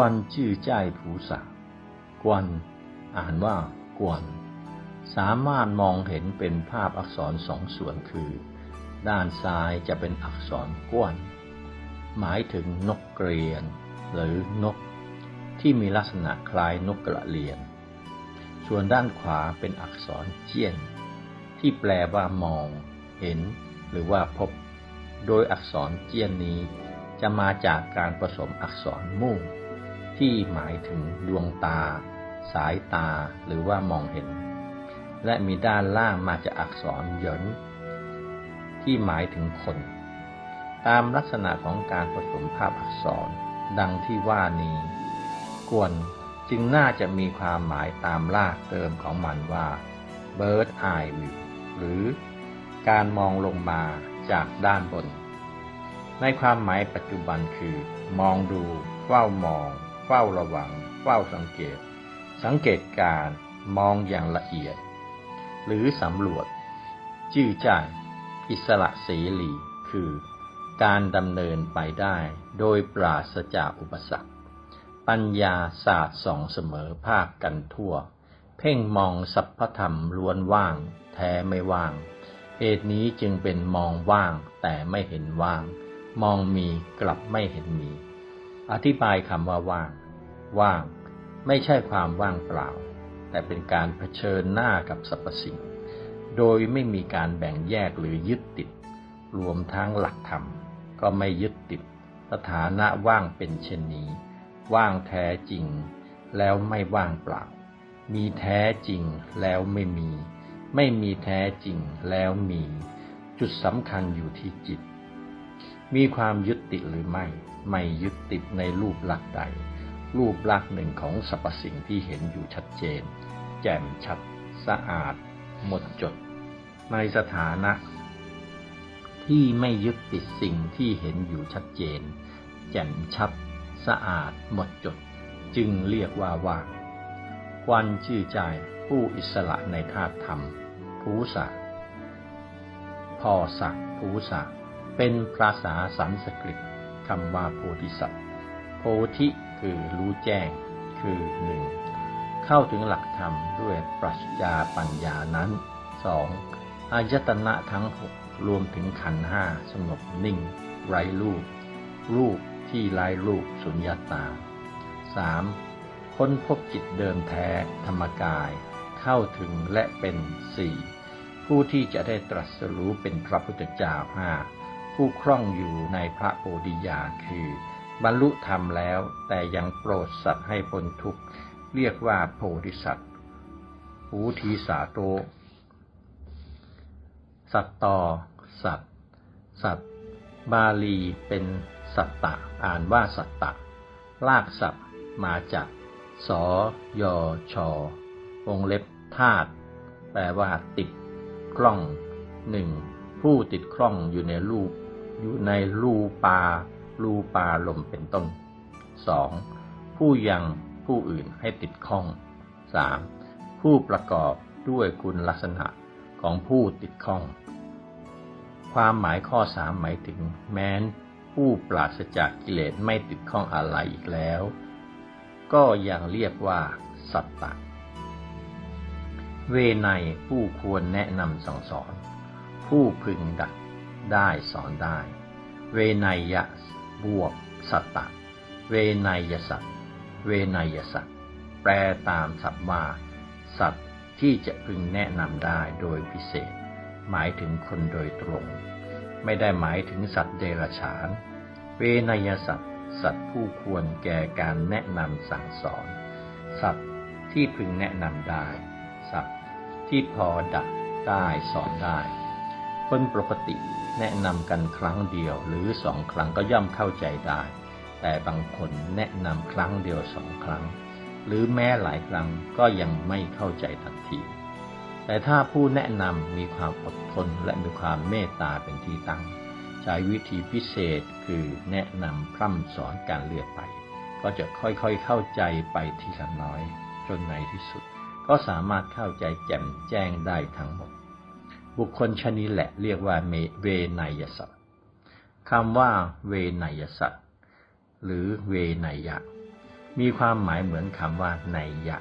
วนจื้อใจผูสากวน อ่านว่ากวน สามารถมองเห็นเป็นภาพอักษรสองส่วนคือ ด้านซ้ายจะเป็นอักษรกวน หมายถึงนกเกรียน หรือนก ที่มีลักษณะคล้ายนกกระเรียน ส่วนด้านขวาเป็นอักษรเจียน ที่แปลว่ามอง เห็น หรือว่าพบ โดยอักษรเจียนนี้จะมาจากการผสมอักษรมู่ง ที่หมายถึงดวงตา สายตาหรือว่ามองเห็น และมีด้านล่างมาจากอักษรเหยินที่หมายถึงคน ตามลักษณะของการผสมภาพอักษร ดังที่ว่านี้ กวนจึงน่าจะมีความหมายตามลากเติมของมันว่า bird eye view หรือการมองลงมาจากด้านบน ในความหมายปัจจุบันคือ มองดูเฝ้ามอง ฝ้าระวัง เฝ้าสังเกต สังเกตการมองอย่างละเอียด หรือสำรวจ จื้อจ่าย อิสระเสรีคือการดำเนินไปได้โดยปราศจากอุปสรรค ปัญญาศาสตร์สองเสมอภาคกันทั่ว เพ่งมองสัพพธรรมล้วนว่าง แท้ไม่ว่าง เหตุนี้จึงเป็นมองว่างแต่ไม่เห็นว่าง มองมีกลับไม่เห็นมี อธิบายคำว่าว่าง ว่าง ไม่ใช่ความว่างเปล่า แต่เป็นการเผชิญหน้ากับสรรพสิ่ง โดยไม่มีการแบ่งแยกหรือยึดติด รวมทั้งหลักธรรม ก็ไม่ยึดติด สถานะว่างเป็นเช่นนี้ ว่างแท้จริง แล้วไม่ว่างเปล่า มีแท้จริงแล้วไม่มี ไม่มีแท้จริงแล้วมี จุดสำคัญอยู่ที่จิตมีความยึดติดหรือไม่ ไม่ยึดติดในรูปลักษณ์ใด รูปลักษณ์หนึ่งของสรรพสิ่งที่เห็นอยู่ชัดเจน แจ่มชัด สะอาด หมดจด ในสถานะ ที่ไม่ยึดติดสิ่งที่เห็นอยู่ชัดเจน แจ่มชัด สะอาด หมดจด จึงเรียกว่าว่างควันชื่อใจผู้อิสระในธาตุธรรม ภูสะพอสักภูสะเป็นภาษาสันสกฤตคำว่าโพธิสัตว์โพธิ คือรู้แจ้งคือหนึ่งเข้าถึงหลักธรรมด้วยปรัชญาปัญญานั้นสองอายตนะทั้งหกรวมถึงขันห้าสงบนิ่ง ไร้รูป รูปที่ไร้รูปสุญญาตาสามค้นพบจิตเดิมแท้ธรรมกาย เข้าถึงและเป็นสี่ผู้ที่จะได้ตรัสรู้เป็นพระพุทธเจ้าห้าผู้คล่องอยู่ในพระโพธิญาคือ บรรลุธรรมแล้ว แต่ยังโปรดสัตว์ให้พ้นทุกข์เรียกว่าโพธิสัตว์หูทีสาโต สัตตอสัตสัตบาลีเป็นสัตตะ อ่านว่าสัตตะ ลากศัพท์มาจากสอยอชอวงเล็บธาตุแปลว่าติดกล้องหนึ่งผู้ติดกล้องอยู่ในรูป อยู่ในรูปา รูปาลมเป็นต้นสองผู้ยังผู้อื่นให้ติดข้องสามผู้ประกอบด้วยคุณลักษณะของผู้ติดข้อง ความหมายข้อสามหมายถึง แม้น ผู้ปราศจากกิเลสไม่ติดข้องอะไรอีกแล้ว ก็ยังเรียกว่า สัตตะ เวไนผู้ควรแนะนำสั่งสอน ผู้พึงดัดได้สอนได้ เวไนยะ บวกสัตตะ เวนยสัตเวนยสัตแปลตามศัพท์ว่าสัตว์ที่จะพึงแนะนำได้โดยพิเศษ หมายถึงคนโดยตรง ไม่ได้หมายถึงสัตว์เดรัจฉาน เวนยสัตว์สัตว์ผู้ควรแก่การแนะนำสั่งสอน สัตว์ที่พึงแนะนำได้ สัตว์ที่พอดัดได้สอนได้ คนปกติแนะนำกันครั้งเดียวหรือสองครั้งก็ย่อมเข้าใจได้ แต่บางคนแนะนำครั้งเดียวสองครั้ง หรือแม้หลายครั้งก็ยังไม่เข้าใจทันที แต่ถ้าผู้แนะนำมีความอดทนและมีความเมตตาเป็นที่ตั้ง ใช้วิธีพิเศษคือแนะนำพร่ำสอนการเลือกไป ก็จะค่อยๆเข้าใจไปทีละน้อย จนในที่สุด ก็สามารถเข้าใจแจ่มแจ้งได้ทั้งหมด บุคคลชนิดแหละเรียกว่าเวนยสัตว์คำว่าเวนยสัตว์หรือเวนยะ มีความหมายเหมือนคำว่าในยยะ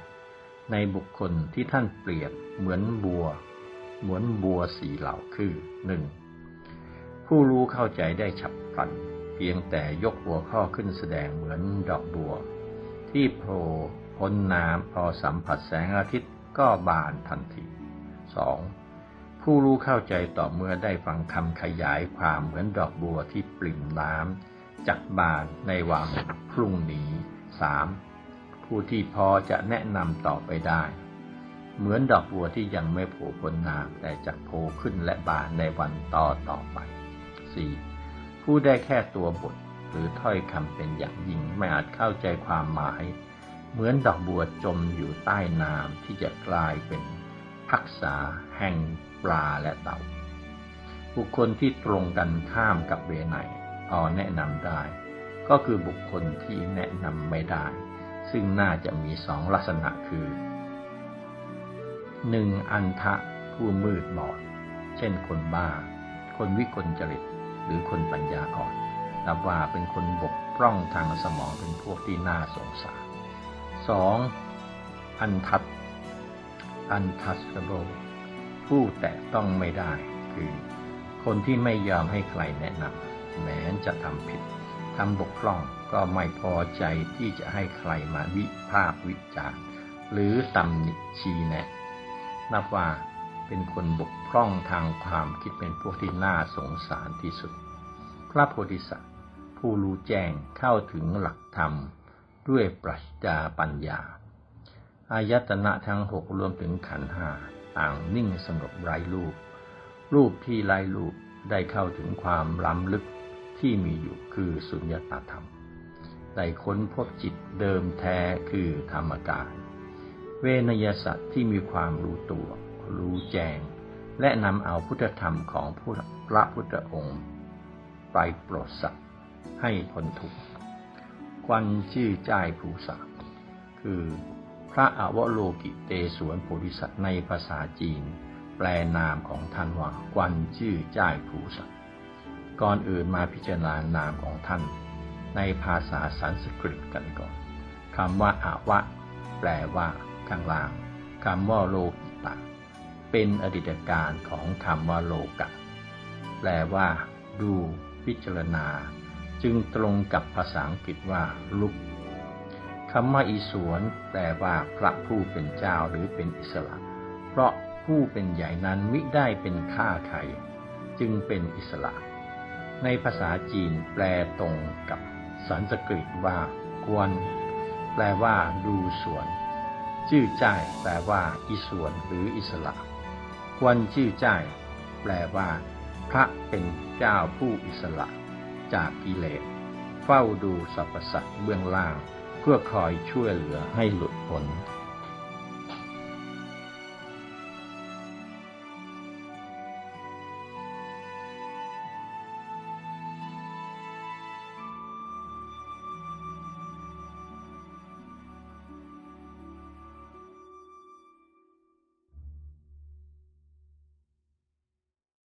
ในบุคคลที่ท่านเปรียบเหมือนบัว เหมือนบัวสีเหล่าคือหนึ่งผู้รู้เข้าใจได้ฉับพลัน เพียงแต่ยกหัวข้อขึ้นแสดงเหมือนดอกบัว ที่โผล่พ้นน้ำพอสัมผัสแสงอาทิตย์ก็บานทันทีสอง ผู้รู้เข้าใจต่อเมื่อได้ฟังคำขยายความเหมือนดอกบัวที่ปริ่มน้ำจักบานในวังพรุ่งนี้สามผู้ที่พอจะแนะนำต่อไปได้ เหมือนดอกบัวที่ยังไม่โผล่พ้นน้ำแต่จะโผล่ขึ้นและบานในวันต่อต่อไปสี่ผู้ได้แค่ตัวบทหรือถ้อยคำเป็นอย่างยิ่งไม่อาจเข้าใจความหมาย เหมือนดอกบัวจมอยู่ใต้น้ำที่จะกลายเป็น พักษาแห่งปลาและเต่า บุคคลที่ตรงกันข้ามกับเวไนพอแนะนำได้ ก็คือบุคคลที่แนะนำไม่ได้ ซึ่งน่าจะมีสองลักษณะคือหนึ่งอันทะผู้มืดบอด เช่นคนบ้า คนวิกลจริต หรือคนปัญญาอ่อนนับว่าเป็นคนบกพร่องทางสมองเป็นพวกที่น่าสงสารสองอันทัด untouchable ผู้แตะต้องไม่ได้ คือคนที่ไม่ยอมให้ใครแนะนำแม้จะทำผิดทำบกพร่องก็ไม่พอใจที่จะให้ใครมาวิพากวิจารณ์หรือตำหนิชี้แนะ นับว่าเป็นคนบกพร่องทางความคิดเป็นพวกที่น่าสงสารที่สุด พระโพธิสัตว์ผู้รู้แจ้งเข้าถึงหลักธรรมด้วยปรัชญาปัญญา อายตนะทั้งหกรวมถึงขันห้าต่างนิ่งสงบไร้รูป รูปที่ไร้รูปได้เข้าถึงความล้ำลึกที่มีอยู่คือสุญญตาธรรม ได้ค้นพบจิตเดิมแท้คือธรรมกาย เวนยสัตว์ที่มีความรู้ตัว รู้แจ้งและนำเอาพุทธธรรมของพระพุทธองค์ ไปโปรดสัตว์ให้พ้นทุกข์ควันชื่อจ่ายภูษาคือ ระอวโลกิเตสวนโพธิสัตว์ในภาษาจีน แปลนามของท่านว่ากวันชื่อจ่ายภูสัตว์ก่อนอื่นมาพิจารณานามของท่าน ในภาษาสันสกฤตกันก่อนคำว่าอาวะ แปลว่าข้างล่างคำว่าโลกิตะ เป็นอดีตการของคำว่าโลกะ แปลว่า ดู พิจารณา จึงตรงกับภาษาอังกฤษว่าลุก คำว่าอิสวนแปลว่าพระผู้เป็นเจ้าหรือเป็นอิสระ เพราะผู้เป็นใหญ่นั้นมิได้เป็นข้าใคร จึงเป็นอิสระ ในภาษาจีนแปลตรงกับสันสกฤตว่ากวนแปลว่าดูสวน ชื่อจ้ายแปลว่าอิสวนหรืออิสระกวนชื่อจ้ายแปลว่า พระเป็นเจ้าผู้อิสระ จากกิเลส เฝ้าดูสรรพสัตว์เบื้องล่าง เพื่อคอยช่วยเหลือให้หลุดพ้น